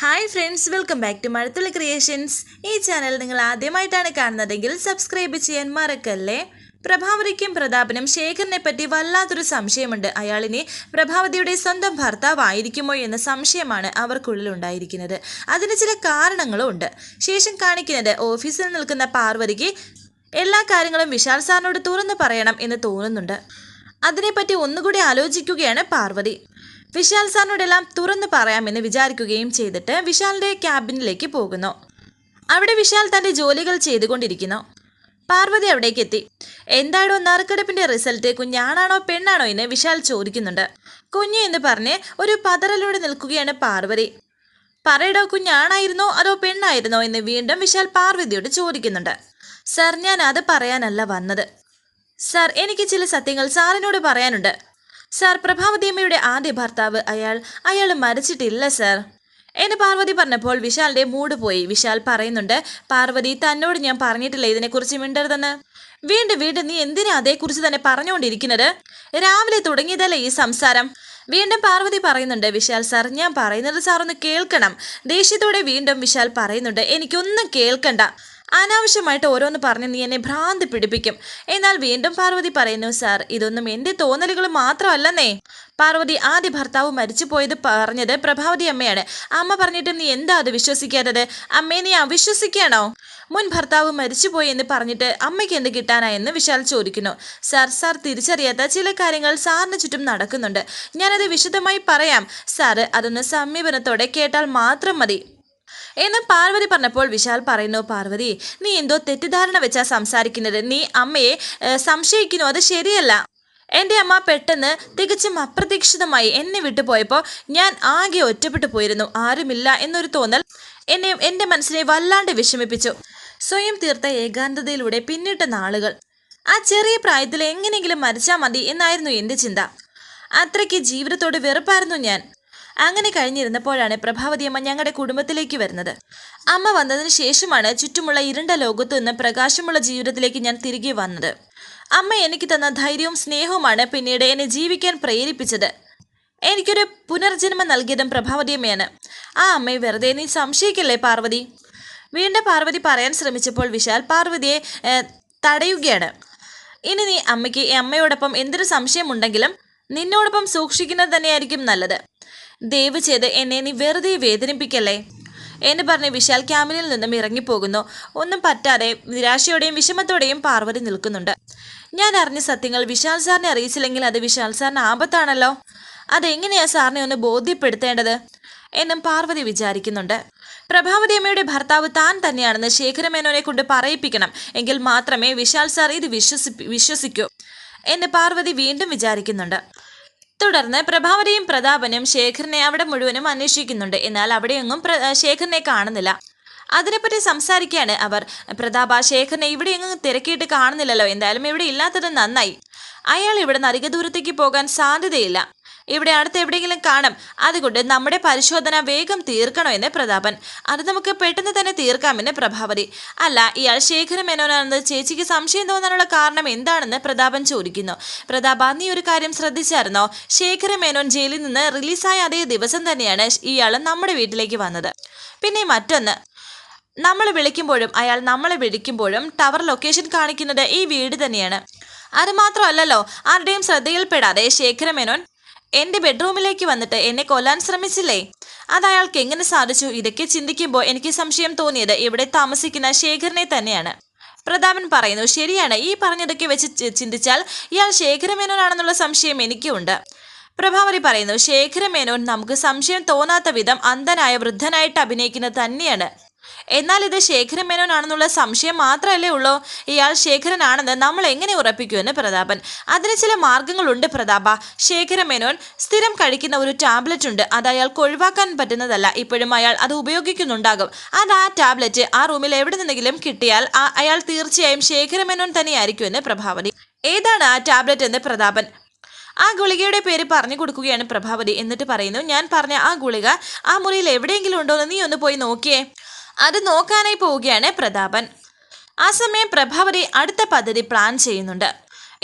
Hi friends welcome back to Mazhathulli creations ഈ channel നിങ്ങൾ ആദ്യമായിട്ടാണ് കാണുന്നതെങ്കിൽ സബ്സ്ക്രൈബ് ചെയ്യാൻ മറക്കല്ലേ? പ്രഭാവതിക്കും പ്രതാപനും ശേഖറിനെ പറ്റി വല്ലാത്തൊരു സംശയമുണ്ട്. അയാളിനി പ്രഭാവതിയുടെ സ്വന്തം ഭർത്താവായിരിക്കുമോ എന്ന സംശയമാണ് അവർക്കുള്ളിൽ ഉണ്ടായിരിക്കുന്നത്. അതിന് ചില കാരണങ്ങളും ഉണ്ട്. ശേഷം കാണിക്കുന്നത് ഓഫീസിൽ നിൽക്കുന്ന പാർവതിക്ക് എല്ലാ കാര്യങ്ങളും വിശാൽ സാറിനോട് തുറന്നു പറയണം എന്ന് തോന്നുന്നുണ്ട്. അതിനെപ്പറ്റി ഒന്നുകൂടി ആലോചിക്കുകയാണ് പാർവതി. വിശാൽ സാറിനോടെല്ലാം തുറന്നു പറയാമെന്ന് വിചാരിക്കുകയും ചെയ്തിട്ട് വിശാലിന്റെ ക്യാബിനിലേക്ക് പോകുന്നു. അവിടെ വിശാൽ തന്റെ ജോലികൾ ചെയ്തുകൊണ്ടിരിക്കുന്നു. പാർവതി അവിടേക്ക് എത്തി. എന്താണോ നറുക്കെടുപ്പിന്റെ റിസൾട്ട് കുഞ്ഞാണാണോ പെണ്ണാണോ എന്ന് വിശാൽ ചോദിക്കുന്നുണ്ട്. കുഞ്ഞ് എന്ന് പറഞ്ഞ് ഒരു പതറലോടെ നിൽക്കുകയാണ് പാർവതി. പറയടോ കുഞ്ഞാണായിരുന്നോ അതോ പെണ്ണായിരുന്നോ എന്ന് വീണ്ടും വിശാൽ പാർവതിയോട് ചോദിക്കുന്നുണ്ട്. സർ ഞാൻ അത് പറയാനല്ല വന്നത്. സർ എനിക്ക് ചില സത്യങ്ങൾ സാറിനോട് പറയാനുണ്ട്. സാർ പ്രഭാവതിയമ്മയുടെ ആദ്യ ഭർത്താവ് അയാൾ അയാൾ മരിച്ചിട്ടില്ല സാർ. എന്ന് പാർവതി പറഞ്ഞപ്പോൾ വിശാലിന്റെ മൂഡ് പോയി. വിശാൽ പറയുന്നുണ്ട് പാർവതി തന്നോട് ഞാൻ പറഞ്ഞിട്ടില്ല ഇതിനെക്കുറിച്ച് മിണ്ടരുതെന്ന്. വീണ്ടും വീണ്ടും നീ എന്തിനാ അതേക്കുറിച്ച് തന്നെ പറഞ്ഞുകൊണ്ടിരിക്കുന്നത്? രാവിലെ തുടങ്ങിയതല്ലേ ഈ സംസാരം? വീണ്ടും പാർവതി പറയുന്നുണ്ട് വിശാൽ സാർ ഞാൻ പറയുന്നത് സാർ ഒന്ന് കേൾക്കണം. ദേഷ്യത്തോടെ വീണ്ടും വിശാൽ പറയുന്നുണ്ട് എനിക്കൊന്നും കേൾക്കണ്ട. അനാവശ്യമായിട്ട് ഓരോന്ന് പറഞ്ഞ് നീ എന്നെ ഭ്രാന്ത് പിടിപ്പിക്കും. എന്നാൽ വീണ്ടും പാർവതി പറയുന്നു സാർ ഇതൊന്നും എന്റെ തോന്നലുകൾ മാത്രമല്ലെന്നേ. പാർവതി ആദ്യ ഭർത്താവ് മരിച്ചു പോയത് പറഞ്ഞത് പ്രഭാവതി അമ്മയാണ്. അമ്മ പറഞ്ഞിട്ട് നീ എന്താ അത് വിശ്വസിക്കാത്തത്? അമ്മയെ നീ അവിശ്വസിക്കുകയാണോ? മുൻ ഭർത്താവ് മരിച്ചുപോയി എന്ന് പറഞ്ഞിട്ട് അമ്മയ്ക്ക് എന്ത് കിട്ടാനാ എന്ന് വിശാൽ ചോദിക്കുന്നു. സാർ സാർ തിരിച്ചറിയാത്ത ചില കാര്യങ്ങൾ സാറിന് ചുറ്റും നടക്കുന്നുണ്ട്. ഞാനത് വിശദമായി പറയാം. സാറ് അതൊന്ന് സമീപനത്തോടെ കേട്ടാൽ മാത്രം മതി. എന്ന് പാർവതി പറഞ്ഞപ്പോൾ വിശാൽ പറയുന്നു പാർവതി നീ എന്തോ തെറ്റിദ്ധാരണ വെച്ചാ സംസാരിക്കുന്നത്. നീ അമ്മയെ സംശയിക്കുന്നു. അത് ശരിയല്ല. എന്റെ അമ്മ പെട്ടെന്ന് തികച്ചും അപ്രതീക്ഷിതമായി എന്നെ വിട്ടുപോയപ്പോൾ ഞാൻ ആകെ ഒറ്റപ്പെട്ടു പോയിരുന്നു. ആരുമില്ല എന്നൊരു തോന്നൽ എന്നെ എന്റെ മനസ്സിനെ വല്ലാണ്ട് വിഷമിപ്പിച്ചു. സ്വയം തീർത്ത ഏകാന്തതയിലൂടെ പിന്നിട്ട നാളുകൾ. ആ ചെറിയ പ്രായത്തിൽ എങ്ങനെയെങ്കിലും മരിച്ചാൽ മതി എന്നായിരുന്നു എന്റെ ചിന്ത. അത്രയ്ക്ക് ജീവിതത്തോട് വെറുപ്പായിരുന്നു ഞാൻ. അങ്ങനെ കഴിഞ്ഞിരുന്നപ്പോഴാണ് പ്രഭാവതിയമ്മ ഞങ്ങളുടെ കുടുംബത്തിലേക്ക് വരുന്നത്. അമ്മ വന്നതിന് ശേഷമാണ് ചുറ്റുമുള്ള ഇരുണ്ട ലോകത്തു നിന്ന് പ്രകാശമുള്ള ജീവിതത്തിലേക്ക് ഞാൻ തിരികെ വന്നത്. അമ്മ എനിക്ക് തന്ന ധൈര്യവും സ്നേഹവുമാണ് പിന്നീട് എന്നെ ജീവിക്കാൻ പ്രേരിപ്പിച്ചത്. എനിക്കൊരു പുനർജന്മം നൽകിയതും പ്രഭാവതിയമ്മയാണ് ആ അമ്മയെ വെറുതെ നീ സംശയിക്കല്ലേ പാർവതി? വീണ്ടും പാർവതി പറയാൻ ശ്രമിച്ചപ്പോൾ വിശാൽ പാർവതിയെ തടയുകയാണ്. ഇനി നീ അമ്മയ്ക്ക് അമ്മയോടൊപ്പം എന്തൊരു സംശയമുണ്ടെങ്കിലും നിന്നോടൊപ്പം സൂക്ഷിക്കുന്നത് തന്നെയായിരിക്കും നല്ലത്. ദയവ് ചെയ്ത് എന്നെ നീ വെറുതെ വേദനിപ്പിക്കല്ലേ? എന്ന് പറഞ്ഞ് വിശാൽ ക്യാമ്പിനിൽ നിന്നും ഇറങ്ങിപ്പോകുന്നു. ഒന്നും പറ്റാതെ നിരാശയോടെയും വിഷമത്തോടെയും പാർവതി നിൽക്കുന്നുണ്ട്. ഞാൻ അറിഞ്ഞ സത്യങ്ങൾ വിശാൽ സാറിനെ അറിയിച്ചില്ലെങ്കിൽ അത് വിശാൽ സാറിന് ആപത്താണല്ലോ. അതെങ്ങനെയാ സാറിനെ ഒന്ന് ബോധ്യപ്പെടുത്തേണ്ടത്? എന്നും പാർവതി വിചാരിക്കുന്നുണ്ട്. പ്രഭാവതി അമ്മയുടെ ഭർത്താവ് താൻ തന്നെയാണെന്ന് ശേഖരമേനോനെ കൊണ്ട് പറയിപ്പിക്കണം എങ്കിൽ മാത്രമേ വിശാൽ സാർ ഇത് വിശ്വസി വിശ്വസിക്കൂ. എന്ന് പാർവതി വീണ്ടും വിചാരിക്കുന്നുണ്ട്. തുടർന്ന് പ്രഭാവതിയും പ്രതാപനും ശേഖറിനെ അവിടെ മുഴുവനും അന്വേഷിക്കുന്നുണ്ട്. എന്നാൽ അവിടെയൊന്നും ശേഖറിനെ കാണുന്നില്ല. അതിനെപ്പറ്റി സംസാരിക്കുകയാണ് അവർ. പ്രതാപ ശേഖറിനെ ഇവിടെയൊന്നും തിരക്കിയിട്ട് കാണുന്നില്ലല്ലോ. എന്തായാലും ഇവിടെ ഇല്ലാത്തത് നന്നായി. അയാൾ ഇവിടെ നിന്ന് അധിക ദൂരത്തേക്ക് പോകാൻ സാധ്യതയില്ല. ഇവിടെ അടുത്ത് എവിടെയെങ്കിലും കാണും. അതുകൊണ്ട് നമ്മുടെ പരിശോധന വേഗം തീർക്കണമെന്ന് പ്രതാപൻ. അത് നമുക്ക് പെട്ടെന്ന് തന്നെ തീർക്കാമെന്ന് പ്രഭാവതി. അല്ല ഇയാൾ ശേഖര മേനോനാണെന്ന് ചേച്ചിക്ക് സംശയം തോന്നാനുള്ള കാരണം എന്താണെന്ന് പ്രതാപൻ ചോദിക്കുന്നു. പ്രതാപ നീ ഒരു കാര്യം ശ്രദ്ധിച്ചായിരുന്നോ? ശേഖര മേനോൻ ജയിലിൽ നിന്ന് റിലീസായ അതേ ദിവസം തന്നെയാണ് ഇയാൾ നമ്മുടെ വീട്ടിലേക്ക് വന്നത്. പിന്നെ മറ്റൊന്ന്. നമ്മൾ വിളിക്കുമ്പോഴും അയാൾ നമ്മളെ വിളിക്കുമ്പോഴും ടവർ ലൊക്കേഷൻ കാണിക്കുന്നത് ഈ വീട് തന്നെയാണ്. അത് മാത്രമല്ലല്ലോ ആരുടെയും ശ്രദ്ധയിൽപ്പെടാതെ ശേഖരമേനോൻ എന്റെ ബെഡ്റൂമിലേക്ക് വന്നിട്ട് എന്നെ കൊല്ലാൻ ശ്രമിച്ചില്ലേ? അത് അയാൾക്ക് എങ്ങനെ സാധിച്ചു? ഇതൊക്കെ ചിന്തിക്കുമ്പോൾ എനിക്ക് സംശയം തോന്നിയത് ഇവിടെ താമസിക്കുന്ന ശേഖരനെ തന്നെയാണ്. പ്രതാപൻ പറയുന്നു ശരിയാണ്. ഈ പറഞ്ഞതൊക്കെ വെച്ച് ചിന്തിച്ചാൽ ഇയാൾ ശേഖരമേനോനാണെന്നുള്ള സംശയം എനിക്കുണ്ട്. പ്രഭാവതി പറയുന്നു ശേഖരമേനോൻ നമുക്ക് സംശയം തോന്നാത്ത വിധം അന്ധനായ വൃദ്ധനായിട്ട് അഭിനയിക്കുന്നത് തന്നെയാണ്. എന്നാൽ ഇത് ശേഖരൻ മേനോനാണെന്നുള്ള സംശയം മാത്രമല്ലേ ഉള്ളൂ. ഇയാൾ ശേഖരനാണെന്ന് നമ്മൾ എങ്ങനെ ഉറപ്പിക്കുമെന്ന് പ്രതാപൻ. അതിന് ചില മാർഗങ്ങളുണ്ട് പ്രതാപ. ശേഖരമേനോൻ സ്ഥിരം കഴിക്കുന്ന ഒരു ടാബ്ലറ്റ് ഉണ്ട്. അത് അയാൾക്ക് ഒഴിവാക്കാൻ പറ്റുന്നതല്ല. ഇപ്പോഴും അയാൾ അത് ഉപയോഗിക്കുന്നുണ്ടാകും. അത് ആ ടാബ്ലറ്റ് ആ റൂമിൽ എവിടെ നിന്നെങ്കിലും കിട്ടിയാൽ ആ- അയാൾ തീർച്ചയായും ശേഖരമേനോൻ തന്നെയായിരിക്കുമെന്ന് പ്രഭാവതി. ഏതാണ് ആ ടാബ്ലറ്റ് എന്ന് പ്രതാപൻ? ആ ഗുളികയുടെ പേര് പറഞ്ഞു കൊടുക്കുകയാണ് പ്രഭാവതി. എന്നിട്ട് പറയുന്നു ഞാൻ പറഞ്ഞ ആ ഗുളിക ആ മുറിയിൽ എവിടെയെങ്കിലും ഉണ്ടോ എന്ന് നീ ഒന്ന് പോയി നോക്കിയേ. അത് നോക്കാനായി പോവുകയാണ് പ്രതാപൻ. ആ സമയം പ്രഭാവതി അടുത്ത പദ്ധതി പ്ലാൻ ചെയ്യുന്നുണ്ട്.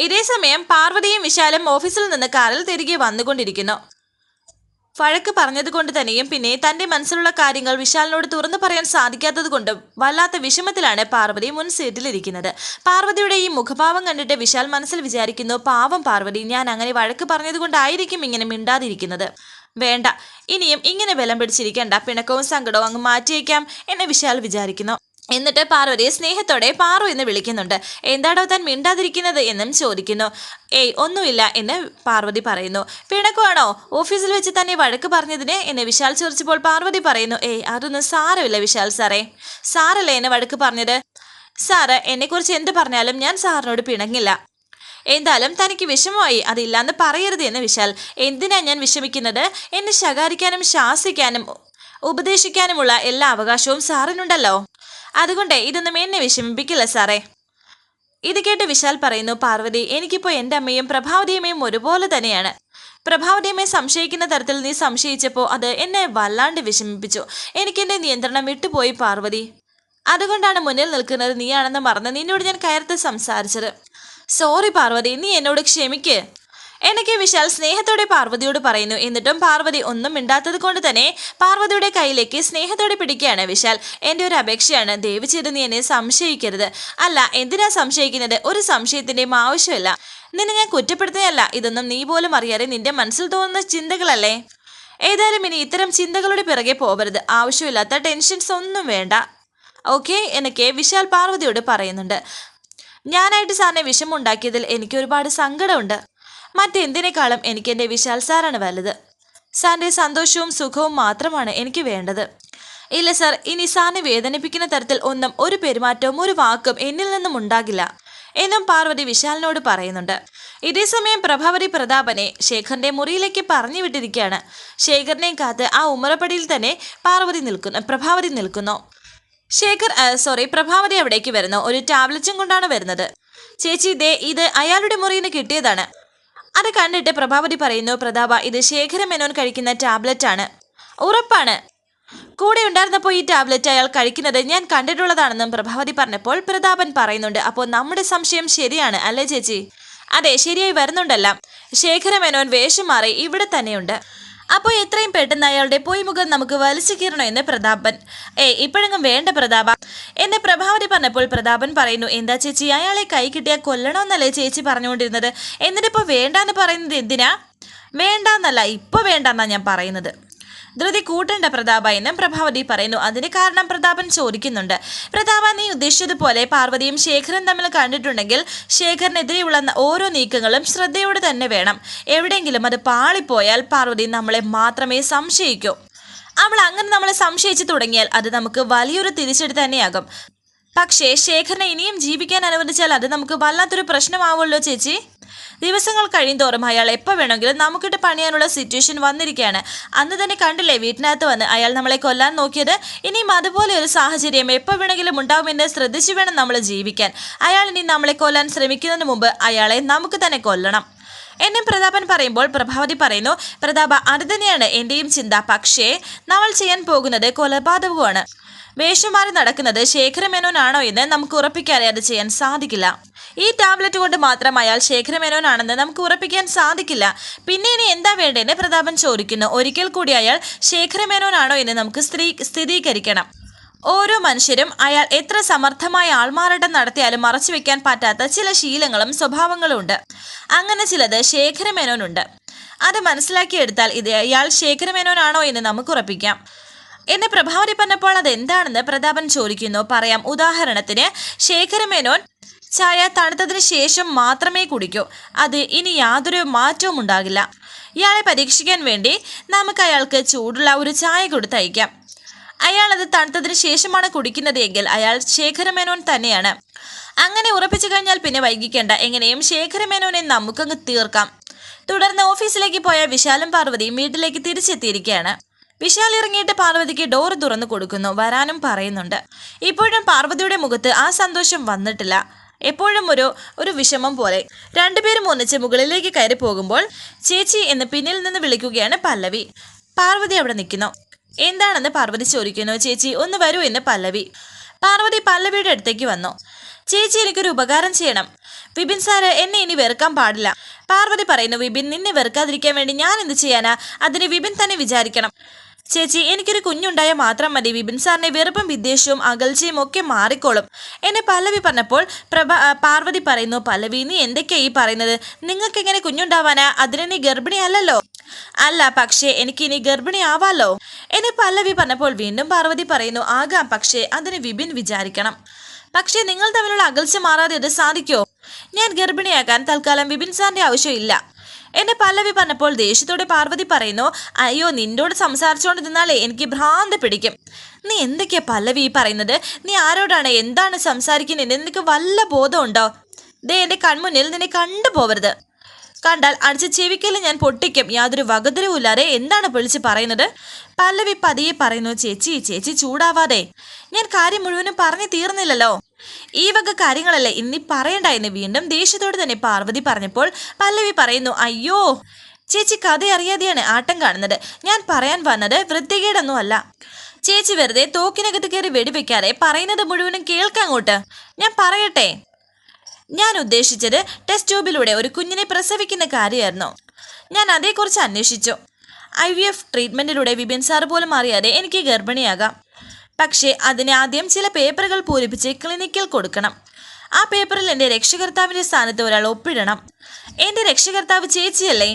ഇതേ സമയം പാർവതിയും വിശാലും ഓഫീസിൽ നിന്ന് കാറിൽ തിരികെ വന്നുകൊണ്ടിരിക്കുന്നു. വഴക്ക് പറഞ്ഞതുകൊണ്ട് തന്നെയും പിന്നെ തന്റെ മനസ്സിലുള്ള കാര്യങ്ങൾ വിശാലിനോട് തുറന്നു പറയാൻ സാധിക്കാത്തത് കൊണ്ടും വല്ലാത്ത വിഷമത്തിലാണ് പാർവതി മുൻ സീറ്റിലിരിക്കുന്നത് പാർവതിയുടെ ഈ മുഖഭാവം കണ്ടിട്ട് വിശാൽ മനസ്സിൽ വിചാരിക്കുന്നു പാവം പാർവതി ഞാൻ അങ്ങനെ വഴക്ക് പറഞ്ഞതുകൊണ്ടായിരിക്കും ഇങ്ങനെ മിണ്ടാതിരിക്കുന്നത്. വേണ്ട. ഇനിയും ഇങ്ങനെ ബലം പിടിച്ചിരിക്കേണ്ട. പിണക്കവും സങ്കടവും അങ്ങ് മാറ്റിയേക്കാം എന്ന് വിശാൽ വിചാരിക്കുന്നു. എന്നിട്ട് പാർവതിയെ സ്നേഹത്തോടെ പാറു എന്ന് വിളിക്കുന്നുണ്ട്. എന്താടോ താൻ മിണ്ടാതിരിക്കുന്നത് എന്നും ചോദിക്കുന്നു. ഏയ് ഒന്നുമില്ല എന്ന് പാർവതി പറയുന്നു. പിണക്കമാണോ ഓഫീസിൽ വെച്ച് തന്നെ വഴക്ക് പറഞ്ഞതിന് എന്നെ വിശാൽ ചോദിച്ചപ്പോൾ പാർവതി പറയുന്നു. ഏയ് അതൊന്നും സാരമില്ല വിശാൽ സാറേ. സാറല്ലേ എന്നെ വഴക്ക് പറഞ്ഞത്? സാറ് എന്നെക്കുറിച്ച് എന്ത് പറഞ്ഞാലും ഞാൻ സാറിനോട് പിണങ്ങില്ല. എന്തായാലും തനിക്ക് വിഷമമായി. അതില്ലാന്ന് പറയരുത് എന്ന് വിശാൽ. എന്തിനാ ഞാൻ വിഷമിക്കുന്നത്? എന്നെ ശകാരിക്കാനും ശാസിക്കാനും ഉപദേശിക്കാനുമുള്ള എല്ലാ അവകാശവും സാറിനുണ്ടല്ലോ. അതുകൊണ്ട് ഇതൊന്നും എന്നെ വിഷമിപ്പിക്കില്ല സാറേ. ഇത് കേട്ട് വിശാൽ പറയുന്നു പാർവതി എനിക്കിപ്പോൾ എന്റെ അമ്മയും പ്രഭാവതിയമ്മയും ഒരുപോലെ തന്നെയാണ്. പ്രഭാവതിയമ്മയെ സംശയിക്കുന്ന തരത്തിൽ നീ സംശയിച്ചപ്പോൾ അത് എന്നെ വല്ലാണ്ട് വിഷമിപ്പിച്ചു. എനിക്കെന്റെ നിയന്ത്രണം വിട്ടുപോയി പാർവതി. അതുകൊണ്ടാണ് മുന്നിൽ നിൽക്കുന്നത് നീയാണെന്ന് മറന്ന് നിന്നോട് ഞാൻ കയർത്ത് സംസാരിച്ചത്. സോറി പാർവതി നീ എന്നോട് ക്ഷമിക്ക്. എനിക്ക് വിശാൽ സ്നേഹത്തോടെ പാർവതിയോട് പറയുന്നു. എന്നിട്ടും പാർവതി ഒന്നും മിണ്ടാത്തത് കൊണ്ട് തന്നെ പാർവതിയുടെ കയ്യിലേക്ക് സ്നേഹത്തോടെ പിടിക്കുകയാണ് വിശാൽ. എന്റെ ഒരു അപേക്ഷയാണ്. ദയവ് ചെയ്ത് നീ എന്നെ സംശയിക്കരുത്. അല്ല എന്തിനാ സംശയിക്കുന്നത്? ഒരു സംശയത്തിന്റെയും ആവശ്യമില്ല. നിന്നെ ഞാൻ കുറ്റപ്പെടുത്തുകയല്ല. ഇതൊന്നും നീ പോലും അറിയാതെ നിന്റെ മനസ്സിൽ തോന്നുന്ന ചിന്തകളല്ലേ? ഏതായാലും ഇനി ഇത്തരം ചിന്തകളുടെ പിറകെ പോകരുത് ആവശ്യമില്ലാത്ത ടെൻഷൻസ് ഒന്നും വേണ്ട. ഓക്കെ? എന്നൊക്കെ വിശാൽ പാർവതിയോട് പറയുന്നുണ്ട്. ഞാനായിട്ട് സാറിനെ വിഷമുണ്ടാക്കിയതിൽ എനിക്ക് ഒരുപാട് സങ്കടമുണ്ട്. മറ്റെന്തിനേക്കാളും എനിക്ക് എന്റെ വിശാൽ സാറാണ് വലുത്. സാറിന്റെ സന്തോഷവും സുഖവും മാത്രമാണ് എനിക്ക് വേണ്ടത്. ഇല്ല സാർ ഇനി സാറിനെ വേദനിപ്പിക്കുന്ന തരത്തിൽ ഒന്നും ഒരു പെരുമാറ്റവും ഒരു വാക്കും എന്നിൽ നിന്നും ഉണ്ടാകില്ല എന്നും പാർവതി വിശാലിനോട് പറയുന്നുണ്ട്. ഇതേ സമയം പ്രഭാവതി പ്രതാപനെ ശേഖറിന്റെ മുറിയിലേക്ക് പറഞ്ഞു വിട്ടിരിക്കുകയാണ്. ശേഖറിനെയും കാത്ത് ആ ഉമ്മറപ്പടിയിൽ തന്നെ പാർവതി നിൽക്കുന്നു പ്രഭാവതി നിൽക്കുന്നു. ശേഖർ സോറി പ്രഭാവതി അവിടേക്ക് വരുന്നു. ഒരു ടാബ്ലറ്റും കൊണ്ടാണ് വരുന്നത്. ചേച്ചി ദേ ഇത് അയാളുടെ മുറിയിൽ നിന്ന് കിട്ടിയതാണ്. അത് കണ്ടിട്ട് പ്രഭാവതി പറയുന്നു പ്രതാപ ഇത് ശേഖര മേനോൻ കഴിക്കുന്ന ടാബ്ലറ്റ് ആണ് ഉറപ്പാണ്. കൂടെ ഉണ്ടായിരുന്നപ്പോൾ ഈ ടാബ്ലറ്റ് അയാൾ കഴിക്കുന്നത് ഞാൻ കണ്ടിട്ടുള്ളതാണെന്നും പ്രഭാവതി പറഞ്ഞപ്പോൾ പ്രതാപൻ പറയുന്നുണ്ട്. അപ്പോൾ നമ്മുടെ സംശയം ശരിയാണ് അല്ലേ ചേച്ചി? അതെ ശരിയായി വരുന്നുണ്ടല്ല. ശേഖര മേനോൻ വേഷം മാറി ഇവിടെ തന്നെയുണ്ട്. അപ്പോൾ എത്രയും പെട്ടെന്ന് അയാളുടെ പൊയ്മുഖം നമുക്ക് വലിച്ചു കീറണോ എന്ന് പ്രതാപൻ. ഏ ഇപ്പോഴെങ്ങും വേണ്ട പ്രതാപ. എന്നെ പ്രഭാവതി പറഞ്ഞപ്പോൾ പ്രതാപൻ പറയുന്നു എന്താ ചേച്ചി അയാളെ കൈ കിട്ടിയാൽ കൊല്ലണമെന്നല്ലേ ചേച്ചി പറഞ്ഞുകൊണ്ടിരുന്നത്? എന്നിട്ടിപ്പോൾ വേണ്ടാന്ന് പറയുന്നത് എന്തിനാ? വേണ്ടാന്നല്ല ഇപ്പോൾ വേണ്ടെന്നാ ഞാൻ പറയുന്നത്. ധൃതി കൂട്ടണ്ട പ്രതാപ എന്നും പ്രഭാവതി പറയുന്നു. അതിന് കാരണം പ്രതാപൻ ചോദിക്കുന്നുണ്ട്. പ്രതാപ നീ ഉദ്ദേശിച്ചതുപോലെ പാർവതിയും ശേഖരൻ തമ്മിൽ കണ്ടിട്ടുണ്ടെങ്കിൽ ശേഖരനെതിരെയുള്ള ഓരോ നീക്കങ്ങളും ശ്രദ്ധയോടെ തന്നെ വേണം. എവിടെയെങ്കിലും അത് പാളിപ്പോയാൽ പാർവതി നമ്മളെ മാത്രമേ സംശയിക്കൂ. അവൾ അങ്ങനെ നമ്മളെ സംശയിച്ചു തുടങ്ങിയാൽ അത് നമുക്ക് വലിയൊരു തിരിച്ചടി തന്നെയാകും. പക്ഷേ ശേഖരനെ ഇനിയും ജീവിക്കാൻ അനുവദിച്ചാൽ അത് നമുക്ക് വല്ലാത്തൊരു പ്രശ്നമാവുമല്ലോ ചേച്ചി? ദിവസങ്ങൾ കഴിയുന്തോറും അയാൾ എപ്പോൾ വേണമെങ്കിലും നമുക്കിട്ട് പണിയാനുള്ള സിറ്റുവേഷൻ വന്നിരിക്കുകയാണ് അന്ന് തന്നെ കണ്ടില്ലേ വീട്ടിനകത്ത് വന്ന് അയാൾ നമ്മളെ കൊല്ലാൻ നോക്കിയത്. ഇനിയും അതുപോലെ ഒരു സാഹചര്യം എപ്പോൾ വേണമെങ്കിലും ഉണ്ടാവുമെന്ന് ശ്രദ്ധിച്ചു വേണം നമ്മൾ ജീവിക്കാൻ. അയാൾ ഇനി നമ്മളെ കൊല്ലാൻ ശ്രമിക്കുന്നതിന് മുമ്പ് അയാളെ നമുക്ക് തന്നെ കൊല്ലണം. എന്നെ പ്രതാപൻ പറയുമ്പോൾ പ്രഭാവതി പറയുന്നു പ്രതാപ അത് തന്നെയാണ് എന്റെയും ചിന്ത. പക്ഷേ നമ്മൾ ചെയ്യാൻ പോകുന്നത് കൊലപാതകമാണ് വേഷം മാറി നടക്കുന്നത് ശേഖരമേനോനാണോ എന്ന് നമുക്ക് ഉറപ്പിക്കാതെ അത് ചെയ്യാൻ സാധിക്കില്ല. ഈ ടാബ്ലറ്റ് കൊണ്ട് മാത്രം അയാൾ ശേഖരമേനോനാണെന്ന് നമുക്ക് ഉറപ്പിക്കാൻ സാധിക്കില്ല. പിന്നെ ഇനി എന്താ വേണ്ടതെന്ന് പ്രതാപൻ ചോദിക്കുന്നു. ഒരിക്കൽ കൂടി അയാൾ ശേഖരമേനോനാണോ എന്ന് നമുക്ക് സ്ത്രീ സ്ഥിരീകരിക്കണം. ഓരോ മനുഷ്യരും അയാൾ എത്ര സമർത്ഥമായ ആൾമാറാട്ടം നടത്തിയാലും മറച്ചു വെക്കാൻ പറ്റാത്ത ചില ശീലങ്ങളും സ്വഭാവങ്ങളും ഉണ്ട്. അങ്ങനെ ചിലത് ശേഖരമേനോനുണ്ട് അത് മനസ്സിലാക്കിയെടുത്താൽ ഇത് അയാൾ ശേഖരമേനോനാണോ എന്ന് നമുക്ക് ഉറപ്പിക്കാം. എന്നെ പ്രഭാവതി പറഞ്ഞപ്പോൾ അത് എന്താണെന്ന് പ്രതാപൻ ചോദിക്കുന്നു. പറയാം ഉദാഹരണത്തിന് ശേഖരമേനോൻ ചായ തണുത്തതിന് ശേഷം മാത്രമേ കുടിക്കൂ. അത് ഇനി യാതൊരു മാറ്റവും ഉണ്ടാകില്ല. ഇയാളെ പരീക്ഷിക്കാൻ വേണ്ടി നമുക്ക് അയാൾക്ക് ചൂടുള്ള ഒരു ചായ കൊടുത്തയക്കാം അയാൾ അത് തണുത്തതിന് ശേഷമാണ് കുടിക്കുന്നത് എങ്കിൽ അയാൾ ശേഖരമേനോൻ തന്നെയാണ്. അങ്ങനെ ഉറപ്പിച്ചു കഴിഞ്ഞാൽ പിന്നെ വൈകിക്കേണ്ട. എങ്ങനെയും ശേഖരമേനോനെ നമുക്കങ്ങ് തീർക്കാം. തുടർന്ന് ഓഫീസിലേക്ക് പോയ വിശാലം പാർവതി വീട്ടിലേക്ക് തിരിച്ചെത്തിയിരിക്കുകയാണ്. വിശാൽ ഇറങ്ങിയിട്ട് പാർവതിക്ക് ഡോർ തുറന്നു കൊടുക്കുന്നു. വരാനും പറയുന്നുണ്ട്. ഇപ്പോഴും പാർവതിയുടെ മുഖത്ത് ആ സന്തോഷം വന്നിട്ടില്ല. എപ്പോഴും ഒരു ഒരു വിഷമം പോലെ. രണ്ടുപേരും ഒന്നിച്ച് മുകളിലേക്ക് കയറി പോകുമ്പോൾ ചേച്ചി എന്ന് പിന്നിൽ നിന്ന് വിളിക്കുകയാണ് പല്ലവി. പാർവതി അവിടെ നിൽക്കുന്നു. എന്താണെന്ന് പാർവതി ചോദിക്കുന്നു. ചേച്ചി ഒന്ന് വരൂ എന്ന് പല്ലവി. പാർവതി പല്ലവിയുടെ അടുത്തേക്ക് വന്നു. ചേച്ചി എനിക്കൊരു ഉപകാരം ചെയ്യണം. വിപിൻ സാറ് എന്നെ ഇനി വെറുക്കാൻ പാടില്ല. പാർവതി പറയുന്നു വിപിൻ നിന്നെ വെറുക്കാതിരിക്കാൻ വേണ്ടി ഞാൻ എന്ത് ചെയ്യാനാ? അതിന് വിപിൻ തന്നെ വിചാരിക്കണം. ചേച്ചി എനിക്കൊരു കുഞ്ഞുണ്ടായാൽ മാത്രം മതി. വിപിൻ സാറിനെ വെറുപ്പും വിദ്വേഷവും അകൽച്ചയും ഒക്കെ മാറിക്കോളും. എന്നെ പല്ലവി പറഞ്ഞപ്പോൾ പ്രഭ പാർവതി പറയുന്നു പല്ലവി നീ എന്തൊക്കെയാ ഈ പറയുന്നത്? നിങ്ങൾക്ക് എങ്ങനെ കുഞ്ഞുണ്ടാവാനാ? അതിന് നീ ഗർഭിണിയല്ലല്ലോ? അല്ല പക്ഷേ എനിക്ക് ഇനി ഗർഭിണിയാവാലോ? എന്നെ പല്ലവി പറഞ്ഞപ്പോൾ വീണ്ടും പാർവതി പറയുന്നു ആകാം പക്ഷേ അതിന് വിപിൻ വിചാരിക്കണം. പക്ഷേ നിങ്ങൾ തമ്മിലുള്ള അകൽച്ച മാറാതെ അത് സാധിക്കോ? ഞാൻ ഗർഭിണിയാക്കാൻ തൽക്കാലം വിപിൻ സാറിന്റെ ആവശ്യമില്ല. എന്നെ പല്ലവി പറഞ്ഞപ്പോൾ ദേഷ്യത്തോടെ പാർവതി പറയുന്നു അയ്യോ നിന്നോട് സംസാരിച്ചുകൊണ്ട് നിന്നാലേ എനിക്ക് ഭ്രാന്ത് പിടിക്കും. നീ എന്തൊക്കെയാ പല്ലവി പറയുന്നത്? നീ ആരോടാണ്? എന്താണ് സംസാരിക്കുന്നത്? നിനക്ക് വല്ല ബോധമുണ്ടോ? ദേ എന്റെ കൺമുന്നിൽ നിന്നെ കണ്ടുപോവരുത് കണ്ടാൽ അടിച്ച് ചെവിക്കൽ ഞാൻ പൊട്ടിക്കും. യാതൊരു വകതിരവുമില്ലാതെ എന്താണ് വിളിച്ച് പറയുന്നത്? പല്ലവി പതിയെ പറയുന്നു ചേച്ചി ചേച്ചി ചൂടാവാതെ. ഞാൻ കാര്യം മുഴുവനും പറഞ്ഞു തീർന്നില്ലല്ലോ. ഈ വക കാര്യങ്ങളല്ലേ ഇനി പറയണ്ട എന്ന് വീണ്ടും ദേഷ്യത്തോട് തന്നെ പാർവതി പറഞ്ഞപ്പോൾ പല്ലവി പറയുന്നു അയ്യോ ചേച്ചി കഥ അറിയാതെയാണ് ആട്ടം കാണുന്നത്. ഞാൻ പറയാൻ വന്നത് വൃത്തികേടൊന്നും അല്ല. ചേച്ചി വെറുതെ തോക്കിനകത്ത് കയറി വെടിവെക്കാതെ പറയുന്നത് മുഴുവനും കേൾക്കങ്ങോട്ട് ഞാൻ പറയട്ടെ. ഞാൻ ഉദ്ദേശിച്ചത് ടെസ്റ്റ് ട്യൂബിലൂടെ ഒരു കുഞ്ഞിനെ പ്രസവിക്കുന്ന കാര്യമായിരുന്നു. ഞാൻ അതേക്കുറിച്ച് അന്വേഷിച്ചു. ഐ വി എഫ് ട്രീറ്റ്മെന്റിലൂടെ വിപിൻ സാർ പോലും അറിയാതെ എനിക്ക് ഗർഭിണിയാകാം. പക്ഷേ അതിന് ആദ്യം ചില പേപ്പറുകൾ പൂരിപ്പിച്ച് ക്ലിനിക്കിൽ കൊടുക്കണം. ആ പേപ്പറിൽ എന്റെ രക്ഷകർത്താവിന്റെ സ്ഥാനത്ത് ഒരാൾ ഒപ്പിടണം. എന്റെ രക്ഷകർത്താവ് ചേച്ചിയല്ലേ?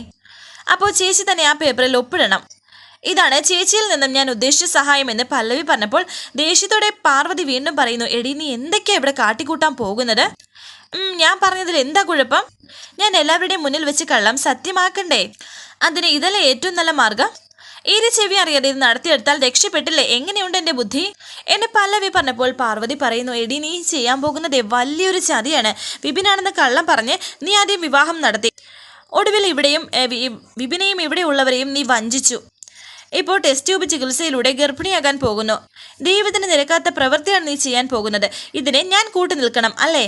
അപ്പോൾ ചേച്ചി തന്നെ ആ പേപ്പറിൽ ഒപ്പിടണം. ഇതാണ് ചേച്ചിയിൽ നിന്നും ഞാൻ ഉദ്ദേശിച്ച സഹായം എന്ന് പല്ലവി പറഞ്ഞപ്പോൾ ദേഷ്യത്തോടെ പാർവതി വീണ്ടും പറയുന്നു എടി നീ എന്തൊക്കെയാ ഇവിടെ കാട്ടിക്കൂട്ടാൻ പോകുന്നത്? ഞാൻ പറഞ്ഞതിൽ എന്താ കുഴപ്പം? ഞാൻ എല്ലാവരുടെയും മുന്നിൽ വെച്ച് കള്ളം സത്യമാക്കണ്ടേ? അതിന് ഇതല്ലേ ഏറ്റവും നല്ല മാർഗം? ഈര് ചെവി അറിയാതെ ഇത് നടത്തിയെടുത്താൽ രക്ഷപ്പെട്ടില്ലേ? എങ്ങനെയുണ്ട് എന്റെ ബുദ്ധി? എന്നെ പല്ലവി പറഞ്ഞപ്പോൾ പാർവതി പറയുന്നു എടി നീ ചെയ്യാൻ പോകുന്നത് വലിയൊരു ചതിയാണ്. വിപിനാണെന്ന് കള്ളം പറഞ്ഞ് നീ ആദ്യം വിവാഹം നടത്തി. ഒടുവിൽ ഇവിടെയും വിപിനെയും ഇവിടെയുള്ളവരെയും നീ വഞ്ചിച്ചു. ഇപ്പോൾ ടെസ്റ്റ് ട്യൂബ് ചികിത്സയിലൂടെ ഗർഭിണിയാകാൻ പോകുന്നു. ദൈവത്തിന് നിരക്കാത്ത പ്രവൃത്തിയാണ് നീ ചെയ്യാൻ പോകുന്നത്. ഇതിനെ ഞാൻ കൂട്ടു നിൽക്കണം അല്ലേ?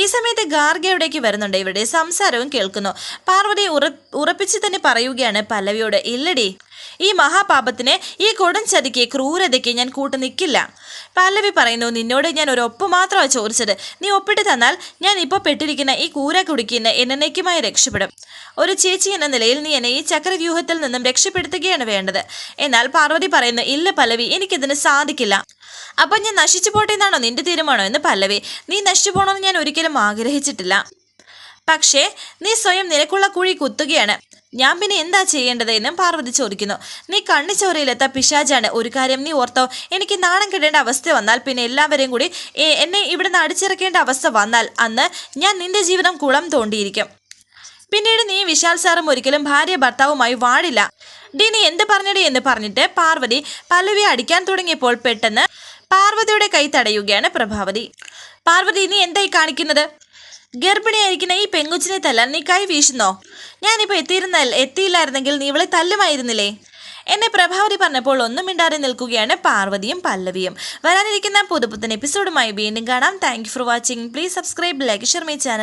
ഈ സമയത്ത് ഗാർഗ ഇവിടേക്ക് വരുന്നുണ്ട്? ഇവിടെ സംസാരവും കേൾക്കുന്നു. പാർവതി ഉറ ഉറപ്പിച്ച് തന്നെ പറയുകയാണ് പല്ലവിയോട് ഇല്ലടി. ഈ മഹാപാപത്തിന് ഈ കൊടും ചതിക്ക് ക്രൂരതയ്ക്ക് ഞാൻ കൂട്ടു നിൽക്കില്ല പല്ലവി പറയുന്നു നിന്നോട് ഞാൻ ഒരു ഒപ്പ് മാത്രമാണ് ചോദിച്ചത്. നീ ഒപ്പിട്ട് തന്നാൽ ഞാൻ ഇപ്പോൾ പെട്ടിരിക്കുന്ന ഈ കൂര കുടിക്കുന്ന എന്നേക്കുമായി രക്ഷപ്പെടും. ഒരു ചേച്ചി എന്ന നിലയിൽ നീ എന്നെ ഈ ചക്രവ്യൂഹത്തിൽ നിന്നും രക്ഷപ്പെടുത്തുകയാണ് വേണ്ടത്. എന്നാൽ പാർവതി പറയുന്നു ഇല്ല പല്ലവി എനിക്കിതിന് സാധിക്കില്ല. അപ്പം ഞാൻ നശിച്ചു പോട്ടെ എന്നാണോ നിന്റെ തീരുമാനം? എന്ന് പല്ലവി നീ നശിച്ചു പോകണമെന്ന് ഞാൻ ഒരിക്കലും ആഗ്രഹിച്ചിട്ടില്ല. പക്ഷേ നീ സ്വയം നിനക്കുള്ള കുഴി കുത്തുകയാണ്. ഞാൻ പിന്നെ എന്താ ചെയ്യേണ്ടത് എന്നും പാർവതി ചോദിക്കുന്നു. നീ കണ്ണിച്ചോരയിലെത്ത പിശാജാണ്. ഒരു കാര്യം നീ ഓർത്തോ. എനിക്ക് നാണം കെടേണ്ട അവസ്ഥ വന്നാൽ പിന്നെ എല്ലാവരെയും കൂടി എന്നെ എന്നെ ഇവിടുന്ന് അടിച്ചിറക്കേണ്ട അവസ്ഥ വന്നാൽ അന്ന് ഞാൻ നിന്റെ ജീവിതം കുളം തോണ്ടിയിരിക്കും. പിന്നീട് നീ വിശാൽ സാറും ഒരിക്കലും ഭാര്യ ഭർത്താവുമായി വാടില്ല. ഡി നീ എന്ത് പറഞ്ഞടി എന്ന് പറഞ്ഞിട്ട് പാർവതി പല്ലവി അടിക്കാൻ തുടങ്ങിയപ്പോൾ പെട്ടെന്ന് പാർവതിയുടെ കൈ തടയുകയാണ് പ്രഭാവതി. പാർവതി നീ എന്തായി കാണിക്കുന്നത്? ഗർഭിണിയായിരിക്കുന്ന ഈ പെങ്കുച്ചിനെ തല്ലാൻ നീ കൈ വീശുന്നോ? ഞാനിപ്പോൾ എത്തിയിരുന്നാൽ എത്തിയില്ലായിരുന്നെങ്കിൽ നീ ഇവളെ തല്ലുമായിരുന്നില്ലേ? എന്നെ പ്രഭാവതി പറഞ്ഞപ്പോൾ ഒന്നും മിണ്ടാതെ നിൽക്കുകയാണ് പാർവതിയും പല്ലവിയും. വരാനിരിക്കുന്ന പുതുപുത്തൻ എപ്പിസോഡുമായി വീണ്ടും കാണാം. Thank for watching please subscribe like share my channel